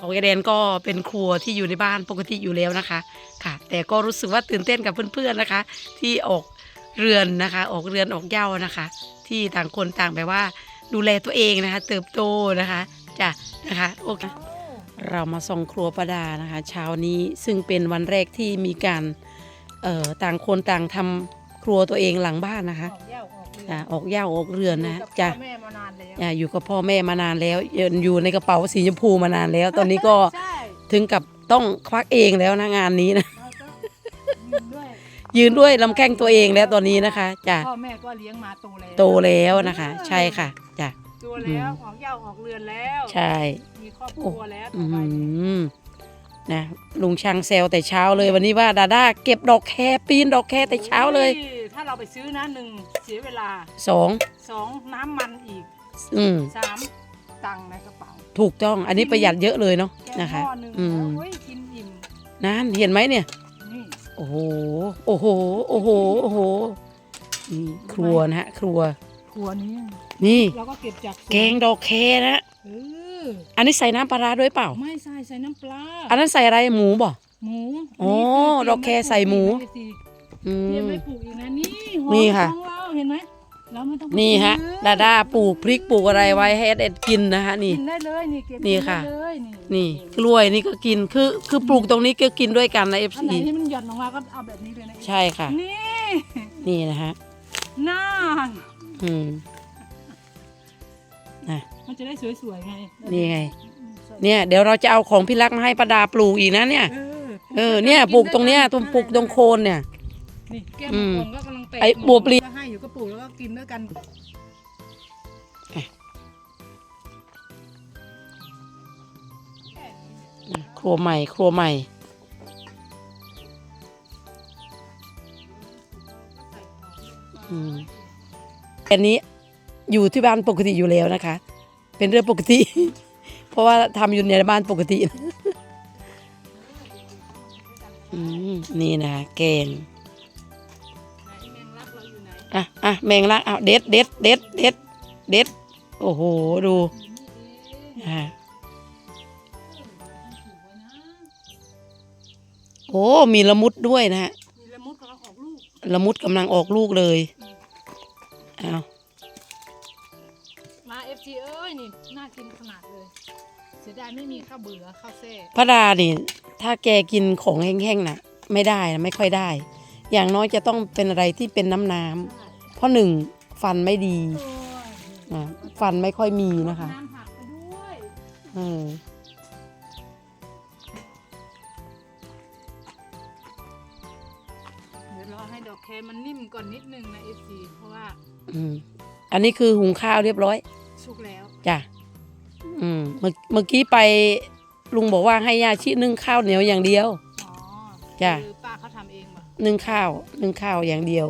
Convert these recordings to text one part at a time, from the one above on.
ของเอเดนก็เป็นครัวที่อยู่ในบ้านปกติอยู่แล้วนะคะค่ะ แต่ก็รู้สึกว่าตื่นเต้นกับเพื่อนๆนะคะ ที่ออกเรือนนะคะ ออกเรือนออกเย้านะคะ ที่ต่างคนต่างแบบว่าดูแลตัวเองนะคะ เติบโตนะคะจ้ะนะคะโอเคเรามาส่องครัวประดานะคะ เช้านี้ซึ่งเป็นวันแรกที่มีการต่างคนต่างทำ ครัวตัวเองหลังบ้านนะคะออกเหย้าออกเรืออะออกเหย้าออกเรือนนะอยู่กับจ้ะพ่อแม่มานานแล้วอะอยู่กับพ่อแม่มานานแล้วอยู่ในกระเป๋าสีชมพูมานานแล้ว ตอนนี้ก็ใช่ถึงกับต้องควักเองแล้วนะงานนี้นะเราก็ยืนด้วยยืนด้วยลำแข้งตัวเองแล้วตอนนี้นะคะจ้ะพ่อแม่ก็เลี้ยงมาโตแล้วโตแล้วนะคะ ใช่ค่ะจ้ะ โตแล้วออกเหย้าออกเรือนแล้ว ใช่ มีครอบครัวแล้วอืต่อไปม นะลุงช่างแซวแต่เช้าเลยวันนี้ว่าดาด้าเก็บดอกแคปีนดอกแคแต่เช้าเลย โอ้ถ้าเราไปซื้อนะหนึ่งเสียเวลาสองสองน้ำมันอีกอืมสามตังค์ในกระเป๋าถูกต้องอันนี้ประหยัดเยอะเลยเนาะแกงนะคะหม้อหนึ่งอืมโอ้ยกินอิ่มนั่นเห็นไหมเนี่ย นี่โอ้โห โอ้โห โอ้โห โอ้โห นี่ครัวนะฮะ ครัว ครัวนี้ นี่ เราก็เก็บจากสวนแกงดอกแคนะเออ อันนี้ใส่น้ำปลาร้าด้วยเปล่า ไม่ใส่ใส่น้ำปลาอันนั้นใส่อะไรหมูบ่ หมูอ๋อนี่ดอกแคใส่หมู อืเตรียมมไว้ปลูกอีกนะนี่หอมนี่ค่ะ ของเราเห็นไหมเราไม่ต้องไปนี่ฮะ ซื้อดาด้าปลูกพริกปลูกอะไรไว้ให้เอ็ดกินนะฮะนี่ กินได้เลยนี่เก็บนี่กิค่ะ ได้เลยนี่นี่กล้วยนี่ก็กินคือคือปลูกตรงนี้ก็กินด้วยกันนะเอฟอันไหนซีที่มันหย่อนลงมาก็เอาแบบนี้เลยนะใช่ค่ะ นี่นี่นะฮะน่าอืม นะมันจะได้สวยๆไงนี่ไง เนี่ยเดี๋ยวเราจะเอาของพี่รักมาให้ประดาปลูกอีกนะเนี่ย เออเออเนี่ยปลูกตรงเนี้ยตรงปลูกตรงโคนเนี่ย นี่แก้มอืมมังกรก็กำลังแตกไอ้หน่บัวปลี ก็ให้อยู่ก็ปลูกแล้วก็กินด้วยกันครัวใหม่ ครัวใหม่ อืมอันนี้ อยู่ที่บ้านปกติอยู่แล้วนะคะ เป็นเรื่องปกติ เพราะว่าทำอยู่ในบ้านปกติอืมนี่นะแกงไหนแมงลักเราอยู่ไหนอะอะแมงลักเอาเด็ดเด็ดเด็ดเด็ดเด็ดโอ้โห ดูอ่าโอ้มีละมุดด้วยนะฮะมีละมุดกำลังออกลูกละมุดกำลังออกลูกเลย เอามาเอฟซีเอ้ ยนี่น่ากินขนาดเลย เสียดายไม่มีข้าวเบื่อข้าวแซ่พระดานี่ถ้าแกกินของแห้งๆน่ะ ไม่ได้นะไม่ค่อยได้ อย่างน้อยจะต้องเป็นอะไรที่เป็นน้ำน้ำเพราะหนึ่งฟันไม่ดีโอ้ยอะฟันไม่ค่อยมีนะคะน้ำผักไปด้วยเออเดี๋ยวรอให้ดอกแคมันนิ่มก่อนนิดนึงนะเอฟซีเพราะว่า อืมอันนี้คือหุงข้าวเรียบร้อย สุกแล้วจ้ะอืมเมื่อเมื่อกี้ไปลุงบอกว่าให้ยาชินึ่งข้าวเหนียวอย่างเดียว อ๋อจ้ะคือป้าเขาทำเองป่ะนึ่งข้าวนึ่งข้าวอย่างเดียว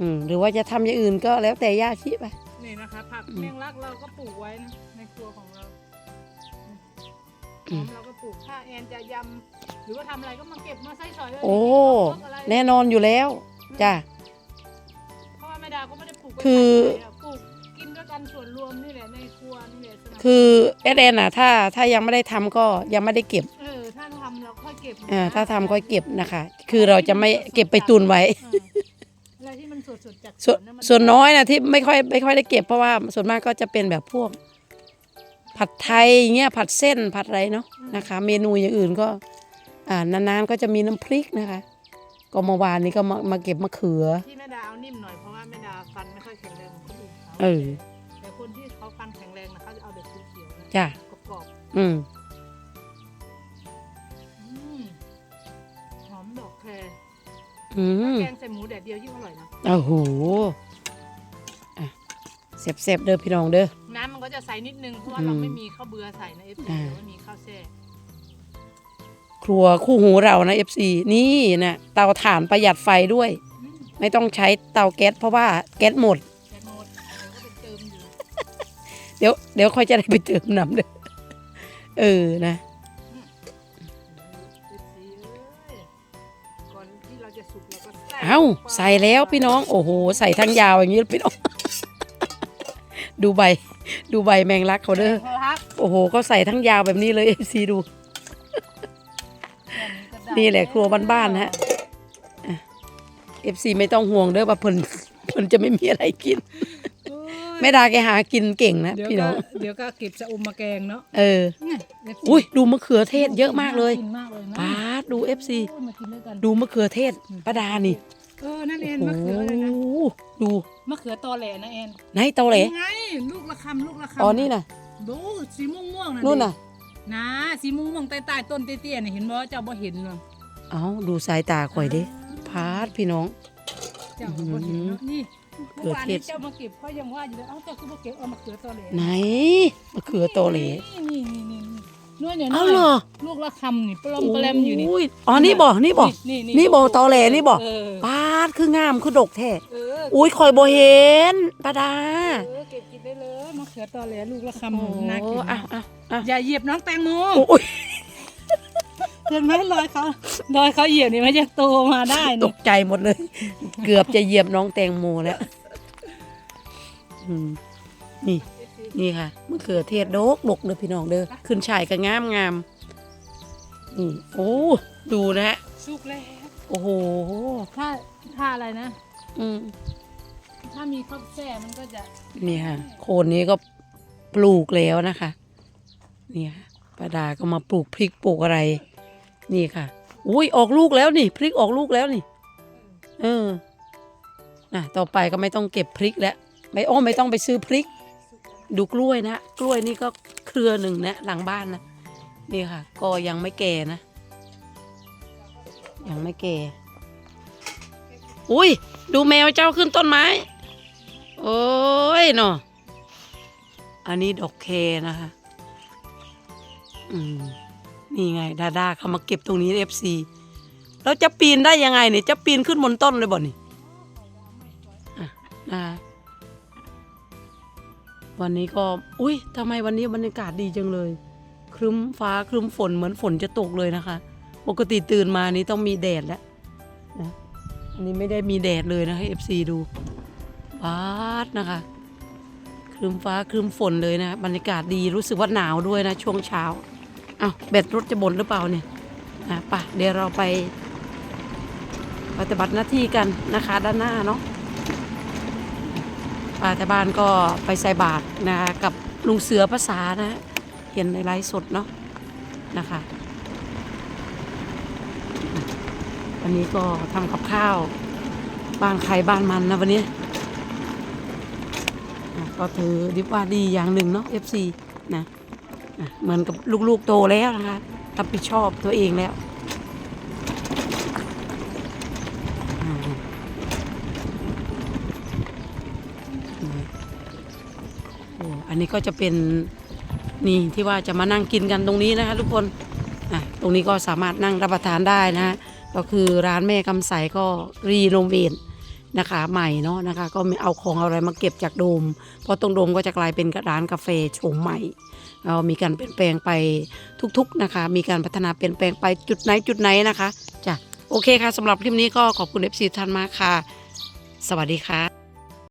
อืมหรือว่าจะทำอย่างอื่นก็แล้วแต่ยาชิไป นี่นะคะผักอืมแมงลักเราก็ปลูกไว้นะในครัวของเราหอือมมเราก็ปลูกถ้าแอนจะยำหรือว่าทำอะไรก็มาเก็บมาใส่ซอยเลยโอ้พวกอะไรแน่นอนอยู่แล้ว จ้ะ เพราะว่าแม่ดาก็ไม่ได้ปลูกไว้คือขายอะปลูกกินด้วยกั นส่วนรวมนี่แหละในครัวนี่แหละสนับสนุนคือเอสเอ็นอะถ้าถ้ายังไม่ได้ทำก็ยังไม่ได้เก็บเออถ้าทำเราค่อยเก็บนะอ่าถ้าทำค่อยเก็บนะคะ คือเราจะไม่เก็บไปตุนไว้ เอออะไรที่มันสดๆจากส่วนะมัส่วนน้อยนะที่ไม่ค่อยไม่ค่อยได้เก็บเพราะว่าส่วนมากก็จะเป็นแบบพวก ผัดไทยอย่างเงี้ยผัดเส้นผัดอะไรเนาะนะคะ เมนูอย่างอื่นก็ อ่านานๆก็จะมีน้ำพริกนะคะ ก็เมื่อวานนี้ก็มามาเก็บมะเขือที่แม่ดาเอานิ่มหน่อยเพราะว่าแม่ดาฟันไม่ค่อยแข็งแรงเหมือนคนอื่นเขาเออ จ้ะกรอบอืมๆอืมหอมดอกแครอืมแกงใส่หมูแดดเดียวยิ่งอร่อยนะ โอ้โหอะเสียบๆเด้อพี่น้องเด้อ น้ำมันก็จะใสนิดนึง เพราะว่าอืมเราไม่มีข้าวเบื่อใส่นะเอฟซีอ่า แต่ว่ามีข้าวแช่ครัวคู่หูเรานะ FC นี่นะเตาถ่านประหยัดไฟด้วย อืมไม่ต้องใช้เตาแก๊สเพราะว่าแก๊สหมดแกงหมด เดี๋ยวเดี๋ยวค่อยจะได้ไปเติมน้ำเด้อเออนะเอฟซีเอ้ยก่อนที่เราจะสุกเราก็ใส่เอ้าใส่แล้วพี่น้อง โอ้โห ใส่ทั้งยาวอย่างนี้พี่น้อง ดูใบ ดูใบแมงลักเขาเด้อแมงลักโอ้โหก็ใส่ทั้งยาวแบบนี้เลยเอฟซีดู นี่แหละครัวบ้านๆนะฮะเอฟซีไม่ต้องห่วงเด้อว่าเพิ่นเพิ่นจะไม่มีอะไรกินโอ้ย แม่ดาแกหากินเก่งนะเดี๋ยวพี่ก็น้อง เดี๋ยวก็เก็บจะอมมาแกงเนาะเออ เนี่ยเฟซีอุ้ยดูมะเขือเทศเยอะมากเลยน่กินมากเลยนะปาดดูเอฟซีโอ้ยมากินด้วยกันดูมะเขือเทศป้าดานี่เออนั่นเองโอ้มะเขืออะไรนะโหดูมะเขือตอแหลนะแอนไหนเตาเหลไงลูกละคำลูกละคำอ๋อนี่น่ะดูสีม่วงม่วงๆนะนู่นน่ะนะสีม่วงม่วงๆใต้ๆต้นเตี้ยๆเนี่ยเห็นบ่เจ้าบ่เห็นเนาะเอ้าดูสายตาข่อยเด้พาดพี่น้อง เจ้าก็บ่เห็นเนาะนี่ เขืเมื่ออวานเทนี้ศเจ้ามาเก็บเขายังว่าอยู่เลยเอ้าเจ้าคือมาเก็บเอามะเขือตอแหลไหนมะเขือเตาเหลนี่นี่นี่นี่นี่เอ้าเหรอลูกละคำนี่ปลอมแปลมอยู่นี่ยอ๋อนี่บ่นี่บ่นี่นี่บ่ตอแหลนี่บ่เออปาดคืองามคือดกแท้เอออุ้ยข่อยบ่เห็นป้าดาเออเก็บกินได้เลยมะเขือตอแหลลูกละโอ้คำน่ากินอะอะอะอย่าเหยียบน้องแตงโมโอ้ย เห็นไหมรอยเขารอยเขาเหยียบนี่มันจะโตมาได้ตนี่กใจหมดเลย เกือบจะเหยียบน้องแตงโมแล้วอืมนี่ นี่ค่ะมะเขือเทศดกดกเลยพี่น้องเด้อขึ้นฉ่ายก็งามงามนี่โอ้ดูนะฮะสุกแล้วโอ้โหถ้าถ้าอะไรนะ อืมถ้ามีข้าวแช่มันก็จะนี่ค่ะโคนนี้ก็ปลูกแล้วนะคะ นี่ค่ะป้าดาก็มาปลูกพริกปลูกอะไร นี่ค่ะ อุ้ยออกลูกแล้วนี่ พริกออกลูกแล้วนี่ เออนะต่อไปก็ไม่ต้องเก็บพริกแล้ว ไม่โอ้ไม่ต้องไปซื้อพริก ดูกล้วยนะ กล้วยนี่ก็เครือหนึ่งนะหลังบ้านนะนี่ค่ะ ก็ยังไม่แก่นะ ยังไม่แก่ อุ้ยดูแมวเจ้าขึ้นต้นไม้ โอ้ยเนาะอันนี้ดอกเคนะคะ อืม นี่ไงดาดาเขามาเก็บตรงนี้เอฟซีแล้วจะปีนได้ยังไงเนี่ยจะปีนขึ้นบนต้นเลยบ่นี่นะวันนี้ก็ อุ้ยทำไมวันนี้บรรยากาศดีจังเลย ครึ้มฟ้าครึ้มฝนเหมือนฝนจะตกเลยนะคะ ปกติตื่นมานี้ต้องมีแดดแล้วนะอันนี้ไม่ได้มีแดดเลยนะคะเอฟซีดูวาดนะคะ ครึ้มฟ้าครึ้มฝนเลยนะ บรรยากาศดีรู้สึกว่าหนาวด้วยนะ ช่วงเช้า อ้าวแบตรถจะบ่นหรือเปล่าเนี่ยอะป่ะเดี๋ยวเราไป ปฏิบัติหน้าที่กันนะคะ ด้านหน้าเนาะป้าแต่บ้านก็ไปใส่บาตรนะคะกับลุงเสือภาษานะเห็นในไลฟ์สดเนาะนะคะอันนี้ก็ทำกับข้าวบ้านใครบ้านมันนะวันนี้ก็ถือดิบว่าดีอย่างหนึ่งเนาะ FC นะ เหมือนกับลูกๆโตแล้วนะคะรับผิดชอบตัวเองแล้วอันนี้ก็จะเป็นนี่ที่ว่าจะมานั่งกินกันตรงนี้นะคะทุกคนอะตรงนี้ก็สามารถนั่งรับประทานได้นะฮะก็คือร้านแม่กำใสก็รีโนเวท นะคะใหม่เนาะนะคะ ก็เอาของเอาอะไรมาเก็บจากโดม เพราะตรงโดมก็จะกลายเป็นร้านกาแฟโฉมใหม่เรามีการเปลี่ยนแปลงไปทุกๆนะคะ มีการพัฒนาเปลี่ยนแปลงไปจุดไหนจุดไหนนะคะจ้ะโอเคค่ะสำหรับคลิปนี้ก็ขอบคุณเอฟซีท่านมากค่ะ สวัสดีค่ะ